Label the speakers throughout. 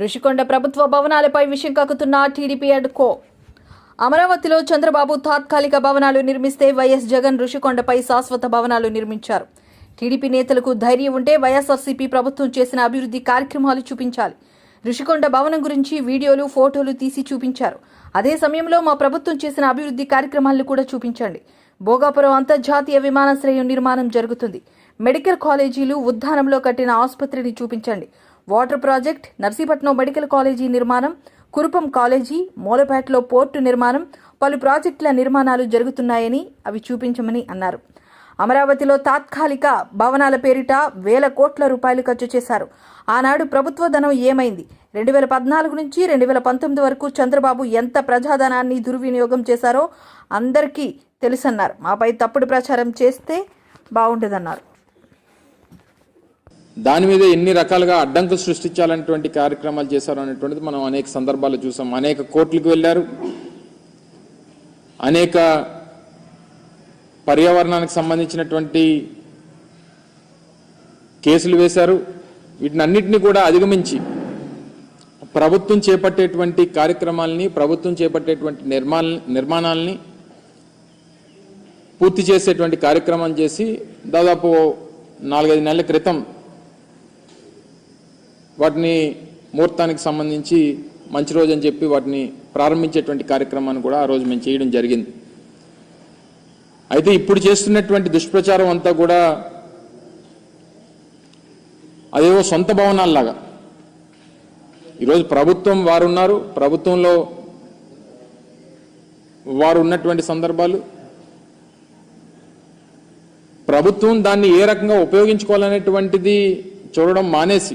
Speaker 1: ఋషికొండ ప్రభుత్వ భవనాలపై విషయం కక్కుతున్న TDP and co. అమరావతిలో చంద్రబాబు తాత్కాలిక భవనాలు నిర్మిస్తే వైఎస్ జగన్ ఋషికొండపై శాశ్వత భవనాలు నిర్మించారు. టీడీపీ నేతలకు ధైర్యం ఉంటే వైఎస్ఆర్సీపీ ప్రభుత్వం చేసిన అభివృద్ధి కార్యక్రమాలు చూపించాలి. ఋషికొండ భవనం గురించి వీడియోలు ఫోటోలు తీసి చూపించారు. అదే సమయంలో మా ప్రభుత్వం చేసిన అభివృద్ధి కార్యక్రమాలను కూడా చూపించండి. భోగాపురం అంతర్జాతీయ విమానాశ్రయం నిర్మాణం జరుగుతుంది. మెడికల్ కాలేజీలు ఉద్దానంలో కట్టిన ఆసుపత్రిని చూపించండి. Water project Narsipatnam medical college నిర్మాణం కురుపం కాలేజీ మూలపేటలో పోర్టు నిర్మాణం పలు ప్రాజెక్టుల నిర్మాణాలు జరుగుతున్నాయని అవి చూపించమని అన్నారు. అమరావతిలో తాత్కాలిక భవనాల పేరిట వేల కోట్ల రూపాయలు ఖర్చు చేశారు. ఆనాడు ప్రభుత్వ ధనం ఏమైంది? రెండు వేల పద్నాలుగు నుంచి రెండు వేల పంతొమ్మిది వరకు చంద్రబాబు ఎంత ప్రజాధనాన్ని దుర్వినియోగం చేశారో అందరికీ తెలుసన్నారు. మాపై తప్పుడు ప్రచారం చేస్తే బాగుంటుందన్నారు
Speaker 2: దాని మీద ఎన్ని రకాలుగా అడ్డంకులు సృష్టించాలనేటువంటి కార్యక్రమాలు చేశారు అనేటువంటిది మనం అనేక సందర్భాలు చూసాం. అనేక కోర్టులకు వెళ్ళారు. అనేక పర్యావరణానికి సంబంధించినటువంటి కేసులు వేశారు. వీటిని అన్నిటినీ కూడా అధిగమించి ప్రభుత్వం చేపట్టేటువంటి కార్యక్రమాలని ప్రభుత్వం చేపట్టేటువంటి నిర్మాణ నిర్మాణాలని పూర్తి చేసేటువంటి కార్యక్రమం చేసి దాదాపు నాలుగైదు నెలల క్రితం వాటిని ముహూర్తానికి సంబంధించి మంచి రోజు అని చెప్పి వాటిని ప్రారంభించేటువంటి కార్యక్రమాన్ని కూడా ఆ రోజు మేము చేయడం జరిగింది. అయితే ఇప్పుడు చేస్తున్నటువంటి దుష్ప్రచారం అంతా కూడా అదేవో సొంత భవనాల్లాగా. ఈరోజు ప్రభుత్వం వారు ఉన్నారు ప్రభుత్వంలో వారు ఉన్నటువంటి సందర్భాలు. ప్రభుత్వం దాన్ని ఏ రకంగా ఉపయోగించుకోవాలనేటువంటిది చూడడం మానేసి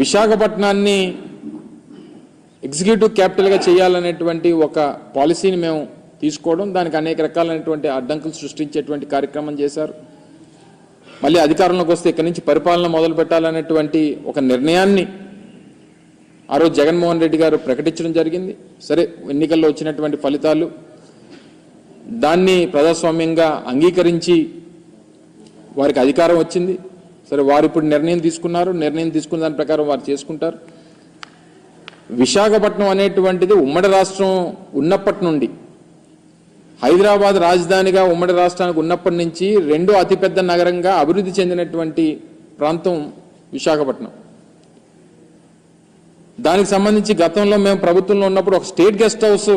Speaker 2: విశాఖపట్నాన్ని ఎగ్జిక్యూటివ్ క్యాపిటల్గా చేయాలనేటువంటి ఒక పాలసీని మేము తీసుకోవడం దానికి అనేక రకాలైనటువంటి అడ్డంకులు సృష్టించేటువంటి కార్యక్రమం చేశారు. మళ్ళీ అధికారంలోకి వస్తే ఇక్కడి నుంచి పరిపాలన మొదలు పెట్టాలనేటువంటి ఒక నిర్ణయాన్ని ఆ రోజు జగన్మోహన్ రెడ్డి గారు ప్రకటించడం జరిగింది. సరే ఎన్నికల్లో వచ్చినటువంటి ఫలితాలు దాన్ని ప్రజాస్వామ్యంగా అంగీకరించి వారికి అధికారం వచ్చింది. సరే వారు ఇప్పుడు నిర్ణయం తీసుకున్నారు. నిర్ణయం తీసుకున్న దాని ప్రకారం వారు చేసుకుంటారు. విశాఖపట్నం అనేటువంటిది ఉమ్మడి రాష్ట్రం ఉన్నప్పటి నుండి హైదరాబాద్ రాజధానిగా ఉమ్మడి రాష్ట్రానికి ఉన్నప్పటి నుంచి రెండో అతిపెద్ద నగరంగా అభివృద్ధి చెందినటువంటి ప్రాంతం విశాఖపట్నం. దానికి సంబంధించి గతంలో మేము ప్రభుత్వంలో ఉన్నప్పుడు ఒక స్టేట్ గెస్ట్ హౌస్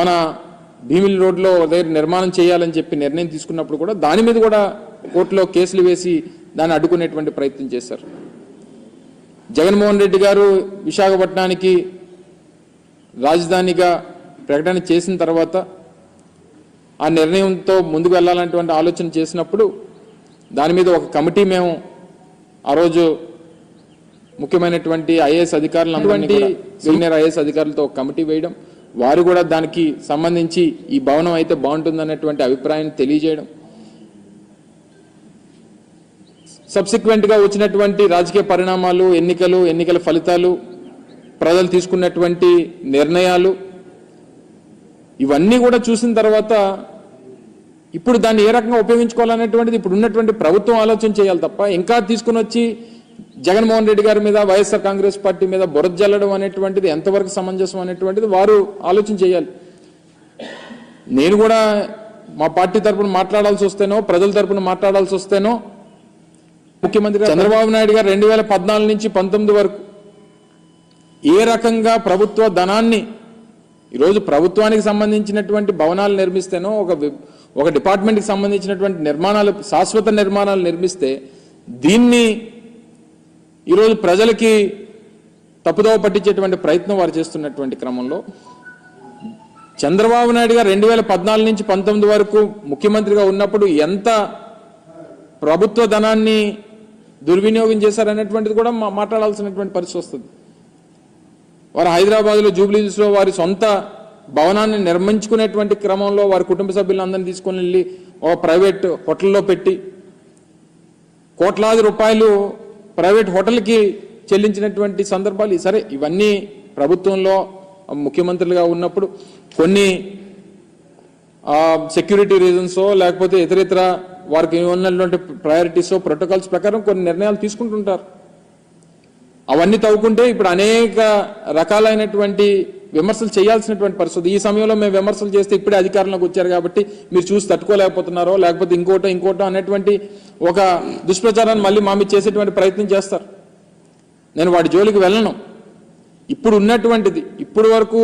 Speaker 2: మన భీమిలి రోడ్లో దగ్గర నిర్మాణం చేయాలని చెప్పి నిర్ణయం తీసుకున్నప్పుడు కూడా దాని మీద కూడా కోర్టులో కేసులు వేసి దాన్ని అడ్డుకునేటువంటి ప్రయత్నం చేశారు. జగన్మోహన్ రెడ్డి గారు విశాఖపట్నానికి రాజధానిగా ప్రకటన చేసిన తర్వాత ఆ నిర్ణయంతో ముందుకు వెళ్ళాలనేటువంటి ఆలోచన చేసినప్పుడు దాని మీద ఒక కమిటీ మేము ఆ రోజు ముఖ్యమైనటువంటి ఐఏఎస్ అధికారులు సీనియర్ ఐఏఎస్ అధికారులతో ఒక కమిటీ వేయడం వారు కూడా దానికి సంబంధించి ఈ భవనం అయితే బాగుంటుందనేటువంటి అభిప్రాయాన్ని తెలియజేయడం సబ్సిక్వెంట్గా వచ్చినటువంటి రాజకీయ పరిణామాలు ఎన్నికలు ఎన్నికల ఫలితాలు ప్రజలు తీసుకున్నటువంటి నిర్ణయాలు ఇవన్నీ కూడా చూసిన తర్వాత ఇప్పుడు దాన్ని ఏ రకంగా ఉపయోగించుకోవాలనేటువంటిది ఇప్పుడు ఉన్నటువంటి ప్రభుత్వం ఆలోచన చేయాలి తప్ప ఇంకా తీసుకుని వచ్చి జగన్మోహన్ రెడ్డి గారి మీద వైఎస్ఆర్ కాంగ్రెస్ పార్టీ మీద బురద జల్లడం అనేటువంటిది ఎంతవరకు సమంజసం అనేటువంటిది వారు ఆలోచన చేయాలి. నేను కూడా మా పార్టీ తరపున మాట్లాడాల్సి వస్తేనో ప్రజల తరపున మాట్లాడాల్సి వస్తేనో ముఖ్యమంత్రి చంద్రబాబు నాయుడు గారు రెండు వేల పద్నాలుగు నుంచి పంతొమ్మిది వరకు ఏ రకంగా ప్రభుత్వ ధనాన్ని ఈరోజు ప్రభుత్వానికి సంబంధించినటువంటి భవనాలు నిర్మిస్తేనో ఒక ఒక డిపార్ట్మెంట్కి సంబంధించినటువంటి నిర్మాణాలు శాశ్వత నిర్మాణాలు నిర్మిస్తే దీన్ని ఈరోజు ప్రజలకి తప్పుదోవ పట్టించేటువంటి ప్రయత్నం వారు చేస్తున్నటువంటి క్రమంలో చంద్రబాబు నాయుడు గారు రెండు వేల పద్నాలుగు నుంచి పంతొమ్మిది వరకు ముఖ్యమంత్రిగా ఉన్నప్పుడు ఎంత ప్రభుత్వ ధనాన్ని దుర్వినియోగం చేశారనేటువంటిది కూడా మాట్లాడాల్సినటువంటి పరిస్థితి వస్తుంది. వారు హైదరాబాద్లో జూబ్లీస్లో వారి సొంత భవనాన్ని నిర్మించుకునేటువంటి క్రమంలో వారి కుటుంబ సభ్యులందరినీ తీసుకొని వెళ్ళి ఒక ప్రైవేట్ హోటల్లో పెట్టి కోట్లాది రూపాయలు ప్రైవేట్ హోటల్కి చెల్లించినటువంటి సందర్భాలు సరే ఇవన్నీ ప్రభుత్వంలో ముఖ్యమంత్రులుగా ఉన్నప్పుడు కొన్ని సెక్యూరిటీ రీజన్సో లేకపోతే ఇతరితర వారికి ఉన్నటువంటి ప్రయారిటీస్ ప్రోటోకాల్స్ ప్రకారం కొన్ని నిర్ణయాలు తీసుకుంటుంటారు. అవన్నీ తవ్వుకుంటే ఇప్పుడు అనేక రకాలైనటువంటి విమర్శలు చేయాల్సినటువంటి పరిస్థితి. ఈ సమయంలో మేము విమర్శలు చేస్తే ఇప్పుడే అధికారంలోకి వచ్చారు కాబట్టి మీరు చూసి తట్టుకోలేకపోతున్నారో లేకపోతే ఇంకోటో ఇంకోటో అనేటువంటి ఒక దుష్ప్రచారాన్ని మళ్ళీ మా మీద చేసేటువంటి ప్రయత్నం చేస్తారు. నేను వాడి జోలికి వెళ్ళను. ఇప్పుడు ఉన్నటువంటిది ఇప్పుడు వరకు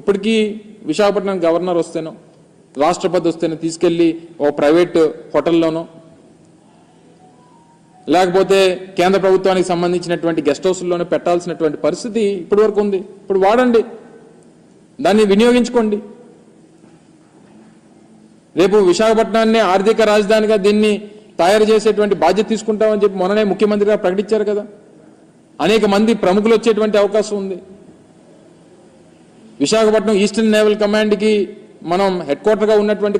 Speaker 2: ఇప్పటికీ విశాఖపట్నం గవర్నర్ వస్తేనో రాష్ట్రపతి పద్ధతిని తీసుకెళ్ళి ఓ ప్రైవేట్ హోటల్లోనో లేకపోతే కేంద్ర ప్రభుత్వానికి సంబంధించినటువంటి గెస్ట్ హౌస్లోనే పెట్టాల్సినటువంటి పరిస్థితి ఇప్పటి వరకు ఉంది. ఇప్పుడు వాడండి. దాన్ని వినియోగించుకోండి. రేపు విశాఖపట్నాన్ని ఆర్థిక రాజధానిగా దీన్ని తయారు చేసేటువంటి బాధ్యత తీసుకుంటామని చెప్పి మొన్ననే ముఖ్యమంత్రి గారు ప్రకటించారు కదా. అనేక మంది ప్రముఖులు వచ్చేటువంటి అవకాశం ఉంది. విశాఖపట్నం ఈస్టర్న్ నేవల్ కమాండ్కి మనం హెడ్ క్వార్టర్గా ఉన్నటువంటి